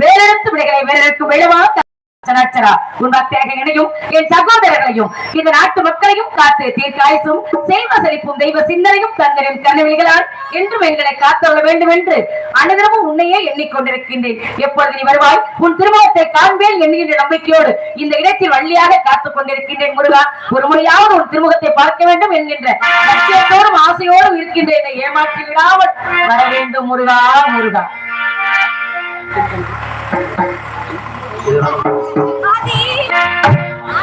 வேறெடுத்து விடைகளை வேறெடுத்து விழவா சனாச்சரா உன் பக்தராக என் சகோதரர்களையும் இந்த நாட்டு மக்களையும் காத்து தீர்க்காயசும் செல்வ செழிப்பும் தெய்வ சிந்தனையும் தந்தரின் கண்ணவிழிகளால் என்றும் எங்களை காத்தவள வேண்டும் என்று அனுதினமும் உன்னையே எண்ணிக்கொண்டிருக்கின்றேன். எப்பொழுது நீ வருவாய் உன் திருமணத்தை காண்பேன் என்கின்ற நம்பிக்கையோடு இந்த இடத்தில் வள்ளியாக காத்துக் கொண்டிருக்கின்றேன் முருகா. ஒரு முறையாவது உன் திருமுகத்தை பார்க்க வேண்டும் என்கின்ற லட்சியத்தோடும் ஆசையோடும் இருக்கின்ற என்னை ஏமாற்றி விடாமல் வர வேண்டும் முருகா முருகா.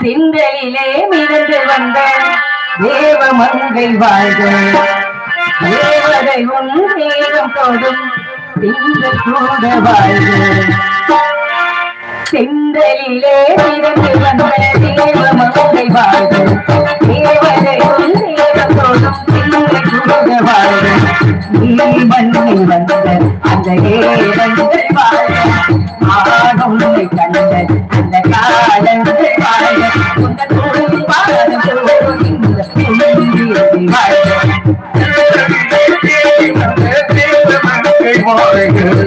திங்களிலே மிதந்து வந்த தேவ மங்கை வாழ்க. தேவதை உன் நேரம் திங்கள் கூட வாழ்க. செந்தலிலே மிதந்து வந்த தேவ மங்கை வாழ்க. தேவதை உன் நேரம் திங்கள் கூட வாழ்க. நீ மண்ணை வந்த அந்த ஏவங்கள் வாழ்க. ஆடும் கண்ட அந்த காலங்கள் வாழ்க உந்த தோழி பாதம் தோறும் இந்த துணியில் வாழ்க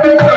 Thank you.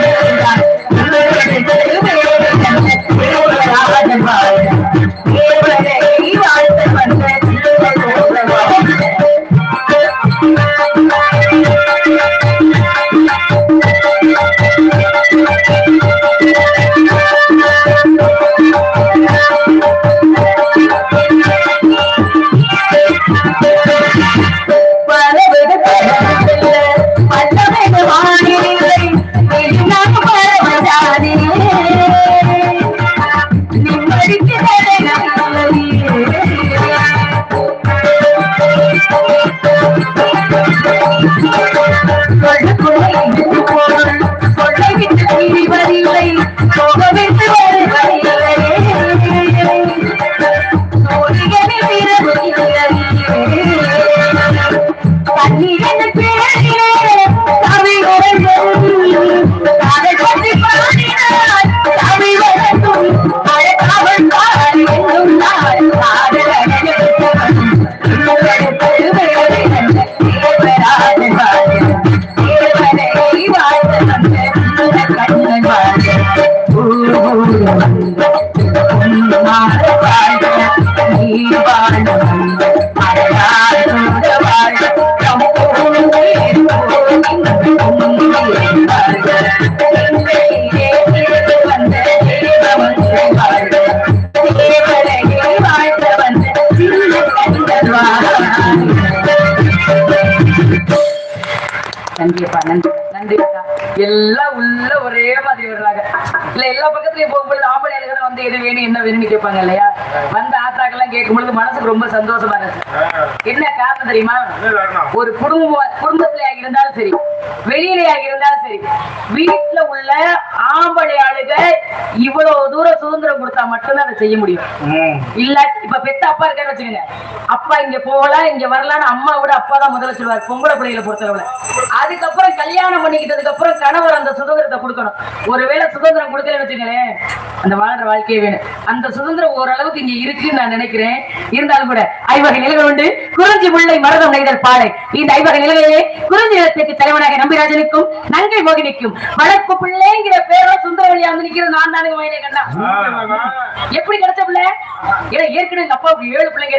He வேணும் என்ன வேணும்னு கேட்பாங்க இல்லையா? வந்த ஆத்தாக்கெல்லாம் கேட்கும் பொழுது மனசுக்கு ரொம்ப சந்தோஷமா இருக்கு என்ன காரணம் தெரியுமா? ஒரு குடும்ப குடும்பத்திலே இருந்தாலும் சரி வெளியிலே இருந்தாலும் சரி வீட்டுல உள்ள ஆம்பளை ஆளுக இவ்வளவு தூரம் சுதந்திரம் கொடுத்தா மட்டும்தான் அதை செய்ய முடியும். இல்ல இப்ப பெத்த அப்பா இருக்கான்னு வச்சுக்கோங்க. அப்பா இங்க போகலாம் இங்க வரலாம்னு அம்மா விட அப்பா தான் முதல்ல சொல்லுவார் பொம்பளை பிள்ளைகளை பொறுத்தளவுல. அதுக்கப்புறம் கல்யாணம் பண்ணிக்கிட்டதுக்கு அப்புறம் கணவர் அந்த சுதந்திரத்தை கொடுக்கணும். ஒருவேளை சுதந்திரம் கொடுக்கலன்னு வச்சுக்கோங்களேன் அந்த வாழ்ற வாழ்க்கையே வேணும். அந்த சுதந்திரம் ஓரளவுக்கு இங்க இருக்குன்னு நான் நினைக்கிறேன். இருந்தாலும் கூட ஐவகை நிலைகள் உண்டு. குறிஞ்சி முல்லை மரதம் நெய்தல் பாலை. இந்த ஐவகை நிலைகளிலே குறிஞ்சி நிலத்துக்கு தலைவனாக நம்பிராஜனுக்கும் நங்கை மோகினிக்கும் வளர்ப்பு பிள்ளைங்கிற பேரோ சுந்தரவழியா வந்து நிக்கிறது நான் தானுங்க மயிலே கண்ணா. எப்படி கிடைச்ச பிள்ளை? ஏன்னா ஏற்கனவே எங்க அப்பாவுக்கு ஏழு பிள்ளைங்க.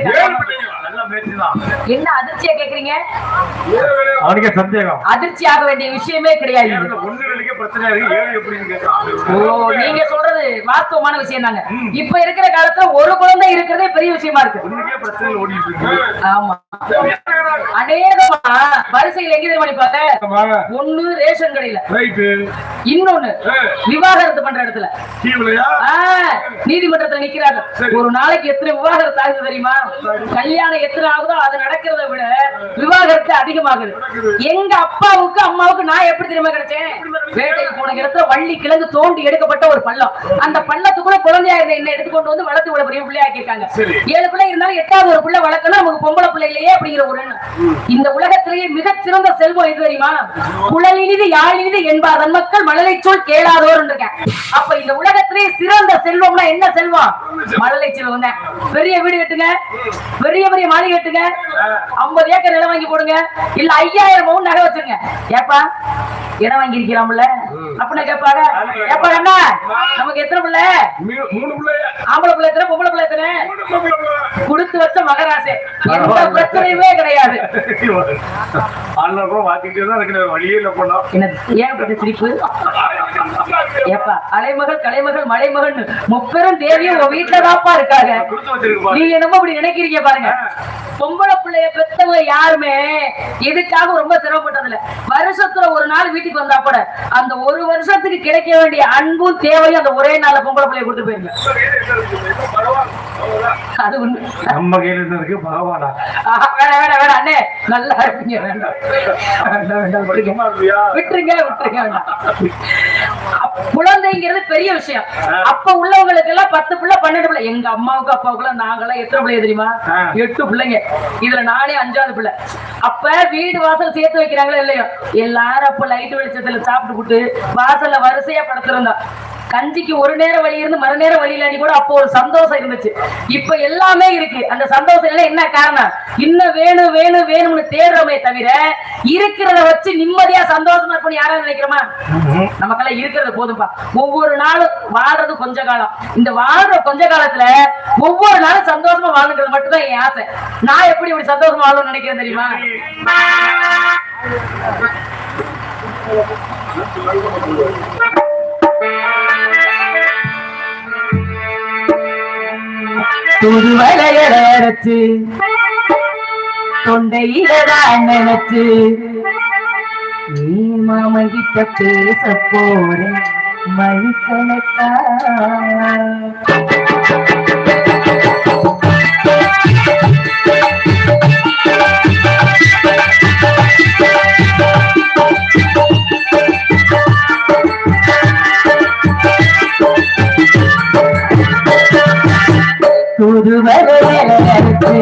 என்ன அதிர்ச்சியா கேக்குறீங்க? அதிர்ச்சி ஆக வேண்டிய விஷயம் கிடையாது. நீங்க சொல்றது வாஸ்தவமான விஷயம் தாங்க. இப்ப இருக்கிற காலத்துல ஒரு குழந்தை இருக்கிறதே பெரிய விஷயமா இருக்கு. ஆமா. அநேகமா வரிசையில் எங்க தெரியுமா நிப்பாங்க ஒண்ணு ரேஷன் கடையில. இன்னொன்னு விவாகரத்து பண்ற இடத்துல. நீதிமன்றத்துல நிக்கிறாங்க. ஒரு நாளைக்கு எத்தனை விவாகரத்து ஆகுது தெரியுமா? கல்யாணம் எத்தனை ஆகுதோ அது நடக்கிறத விட விவாகரத்து அதிகமாகுது. எங்க அப்பாவுக்கு அம்மாவுக்கு நான் எப்படி தெரியுமா கிடைச்சேன்? வேட்டைக்கு போன இடத்துல வள்ளி கிழங்கு தோண்டி எடுக்கப்பட்ட ஒரு பள்ளம். அந்த பள்ளத்துக்குள்ள குழந்தையா இருந்த என்ன எடுத்து கொண்டு வந்து வளர்த்து விட பெரிய பிள்ளையா ஆக்கியிருக்காங்க. சரி. ஏழு பிள்ளை இருந்தாலும் எட்டாவது ஒரு பிள்ளை வளர்க்கணும் நமக்கு பொம்பளை பிள்ளை இல்லையே அப்படிங்கிற ஒரு எண்ணம். இந்த உலகத்திலேயே மிகச் சிறந்த செல்வம் எது தெரியுமா? குழலினிது யாழினிது என்பாதன் மக்கள் மழலை சொல் கேளாதோர் இருக்கேன் அப்ப இந்த உலகத்திலேயே சிறந்த செல்வம்னா என்ன செல்வம்? மழலை செல்வம். தான் பெரிய வீடு கட்டுங்க. பெரிய பெரிய மாளிகை கட்டுங்க. ஐம்பது ஏக்கர் நிலம் வாங்கி போடுங்க. இல்ல ஐயாயிரம் பவுன் நகை வச்சிருங்க. ஏப்பா இடம் வாங்கி இருக்கிறாம்ல அப்படின்னு கேட்பாங்க ஏப்பா என்ன நமக்கு எத்தனை பிள்ளை. மூணு ஆம்பளை பிள்ளை எத்தனை பொம்பளை பிள்ளை எத்தனை? கொடுத்து வச்ச மகராசே. எந்த பிரச்சனையுமே கிடையாது. அண்ணன் கூட வாத்திக்கிட்டே தான் இருக்கு வழியே இல்ல என்ன ஏன் சிரிப்பு? ஏப்பா அலைமகள் கலைமகள் மலைமகன் முப்பெரும் தேவியும் உன் வீட்டுலதான்ப்பா இருக்காங்க. நீ என்னமோ அப்படி நினைக்கிறீங்க பாருங்க. பொம்பளை பிள்ளைய பெத்தவங்க யாருமே இதுக்காக ரொம்ப சிரமப்பட்டது இல்ல வருஷத்துல ஒரு நாள் வீட்டுக்கு வந்தா கூட அந்த ஒரு வருஷத்துக்கு கிடைக்க வேண்டிய அன்பும் தேவையும் அந்த ஒரே நாள்ல பொம்பளை பிள்ளைய கொடுத்து போயிருங்க. அது உண்மை நம்ம கையில இருந்து இருக்கு? பகவானா ஆஹா, வேணாம் வேணாம் வேணாம் அண்ணே. நல்லா இருப்பீங்க வேண்டாம் வேண்டாம், வேண்டாம், விட்டுருங்க. விட்டுருங்க வேண்டாம். குழந்தைங்கிறது பெரிய விஷயம். அப்ப உள்ளவங்களுக்கு எல்லாம் பத்து பிள்ளை பன்னெண்டு பிள்ளை. எங்க அம்மாவுக்கு அப்பாவுக்கு எல்லாம் நாங்கெல்லாம் எத்தனை பிள்ளை தெரியுமா. எட்டு பிள்ளைங்க. இதுல நானே அஞ்சாவது பிள்ளை. அப்ப வீடு வாசல் சேர்த்து வைக்கிறாங்களோ இல்லையோ? எல்லாரும் அப்ப லைட் வெளிச்சத்துல சாப்பிட்டு போட்டு வாசல்ல வரிசையா படுத்திருந்தோம் கஞ்சிக்கு ஒரு நேரம் வழி இருந்து மறு நேரம் வழி இல்லாட்டி கூட அப்போ ஒரு சந்தோஷம் இருந்துச்சு. இப்ப எல்லாமே இருக்கு. அந்த சந்தோஷம் எல்லாம் என்ன காரணம்? இன்னும் வேணும் வேணும் வேணும்னு தேடுறோமே தவிர இருக்கிறத வச்சு நிம்மதியா சந்தோஷமா இருப்போம் யாராவது நினைக்கிறோமா? நமக்கெல்லாம் இருக்கிறது போதும்பா. ஒவ்வொரு நாளும் வாழ்றது கொஞ்ச காலம். இந்த வாழ்ற கொஞ்ச காலத்துல ஒவ்வொரு நாளும் சந்தோஷமா வாழணுங்கிறது மட்டும்தான் என் ஆசை. நான் எப்படி இப்படி சந்தோஷமா வாழணும்னு நினைக்கிறேன் தெரியுமா? புதுவலையட அரைச்சு. தொண்டையில தான் நினைச்சு. நீ மாமன் கிட்ட பேச போறேன் மணிக்கணக்கா புதுவரையரசு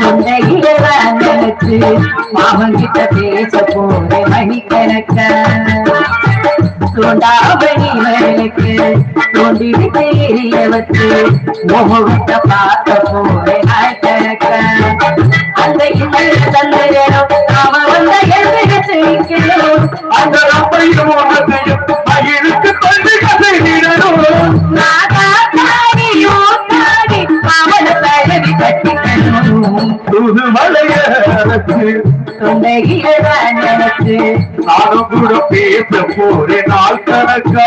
தொண்டையில நினைச்சு மாமன் கிட்ட பேச போறேன் மணிக்கணக்க தோண்டாமணி வேலைக்கு தோண்டி விட்டு எரிய முகத்தை பார்க்க போறேன் நாய்க்கணக்க அந்த இன்னல் தந்திரனும் அவன் வந்த எழுதி நிற்கணும் அந்த அப்பையும் நானும் கூட பேச போறேன் நாள் கணக்கா.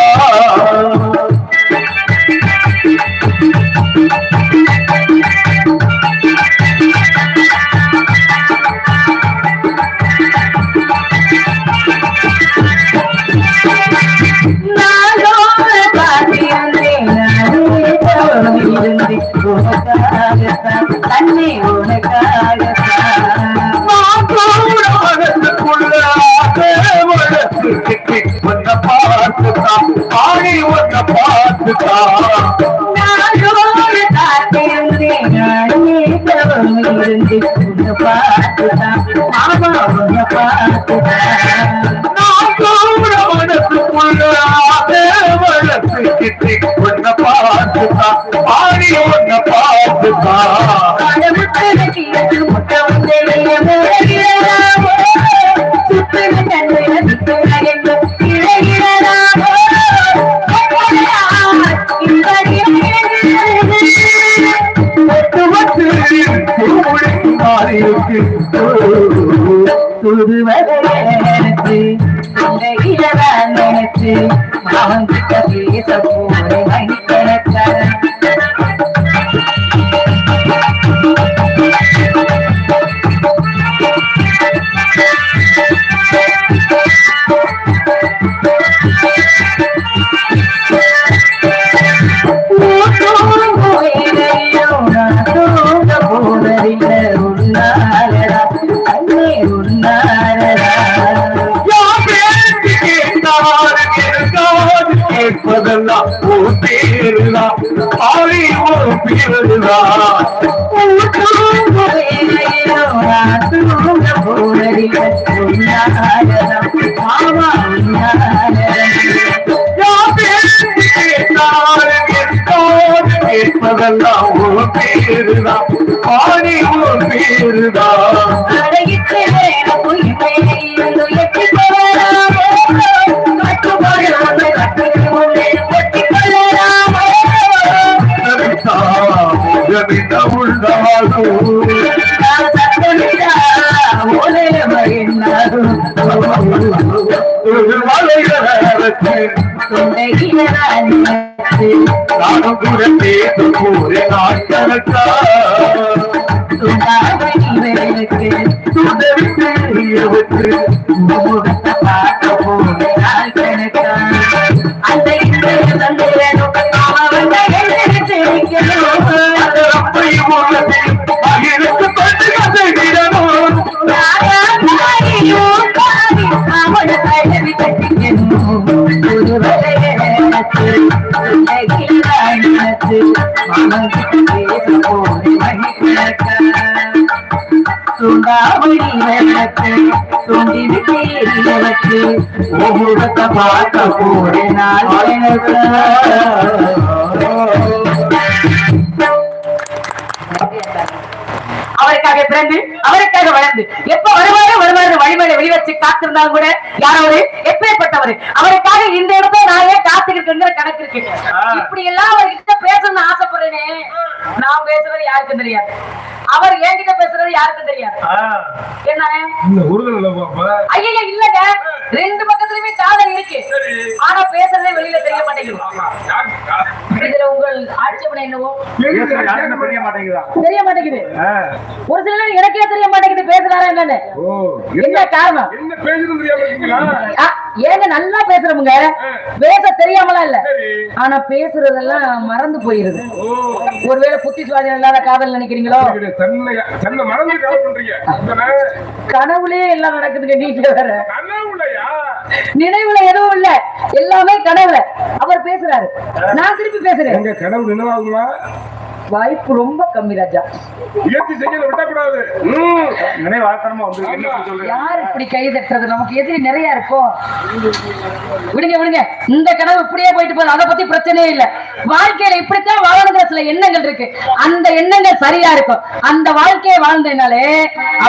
உன்னை பார்த்துதான் ஆடி உன்னை பார்த்துதான் நாளோடு காத்திருந்தேன் நானே இளதான் நினைச்சு அவன் கிட்ட பேச போற கேட்பதெல்லாம் ஒரு பேருதான் ஒரு பேருதான் நானும் கூட பேச போரே நாட்கணக்கா அந்த இந்த தந்தை வேணும் அவன் பார்க்க கூடினால் அவருக்காக பிறந்து அவருக்காக வளர்ந்து எப்ப வருவாரு வருவாரு வழிமலை வெளிவச்சு காத்திருந்தாலும் கூட யாரோரு எப்பேற்பட்டவர். அவருக்காக இந்த இடத்துல நான் ஏன் காத்துக்கிட்டு கணக்கு இருக்கு. இப்படி எல்லாம் அவர்கிட்ட பேசணும்னு ஆசைப்படுறேனே. நான் பேசுறது யாருக்கும் தெரியாது. அவர் என்கிட்ட பேசுறது யாருக்கும் தெரியாது. என்ன? ஐயா இல்லங்க. ரெண்டு பக்கத்துலயுமே காதல் இருக்கு. ஆட்சேபனை என்னவோ? தெரிய மாட்டேங்குதா? தெரிய மாட்டேங்குது. ஒரு சில நேரம் எனக்கே தெரிய மாட்டேங்குது பேசுறாரா என்னன்னு. என்ன காரணம்? என்ன பேசுறது தெரியாம இருக்கீங்களா? ஆ, ஏங்க நல்லா பேசுறவங்க. பேச தெரியாமலாம் இல்ல. ஆனா பேசுறதெல்லாம் மறந்து போயிருது. ஒருவேளை புத்தி சுவாதீனம் இல்லாத காதல் நினைக்கிறீங்களோ? கனவுலயே எல்லாம் நடக்குதுங்க நீங்க வேற. நினைவுல எதுவும் இல்ல. எல்லாமே கனவுல அவர் பேசுறாரு. நான் திருப்பி பேசுறேன். எங்க கனவு நினைவாகுமா வாய்ப்பு ரொம்ப கம்மி ராஜா. இயற்கை செய்யல விட்டக்கூடாது. நினைவாக்கணமா வந்து என்ன சொல்றேன் யார் இப்படி கை தட்டுறது? நமக்கு எதிரி நிறைய இருக்கும். விடுங்க விடுங்க. இந்த கனவு இப்படியே போயிட்டு போகுது. அதை பத்தி பிரச்சனையே இல்ல. வாழ்க்கையில இப்படித்தான் வாழணுங்கிற சில எண்ணங்கள் இருக்கு. அந்த எண்ணங்கள் சரியா இருக்கும். அந்த வாழ்க்கையை வாழ்ந்ததுனாலே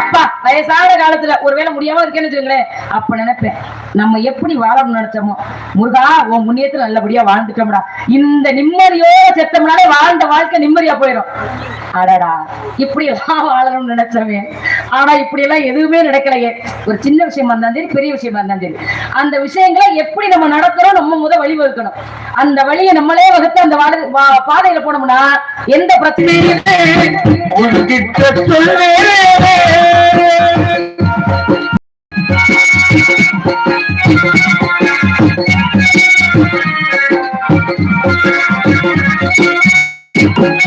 அப்பா வயசான காலத்துல ஒருவேளை முடியாம இருக்கேன்னு வச்சுக்கோங்களேன். அப்ப நினைப்பேன் நம்ம எப்படி வாழணும்னு நினைச்சோமோ? முருகா உன் முன்னியத்துல நல்லபடியா வாழ்ந்துட்டோம்டா. இந்த நிம்மதியோட செத்தோம்னாலே வாழ்ந்த வாழ்க்கை நிம்மதியா போயிடும். அடடா இப்படி எல்லாம் வாழணும்னு நினைச்சவன் ஆனா இப்படி எல்லாம் எதுவுமே நடக்கலையே. ஒரு சின்ன விஷயமா இருந்தாலும் சரி பெரிய விஷயமா இருந்தாலும் சரி. அந்த விஷயங்களை எப்படி நம்ம நடக்கிறோம் நம்ம முத வழிவகுக்கணும். அந்த வழியை நம்மளே வகுத்து அந்த பாதையில போனோம்னா எந்த பிரச்சனையும்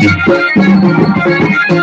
Thank you.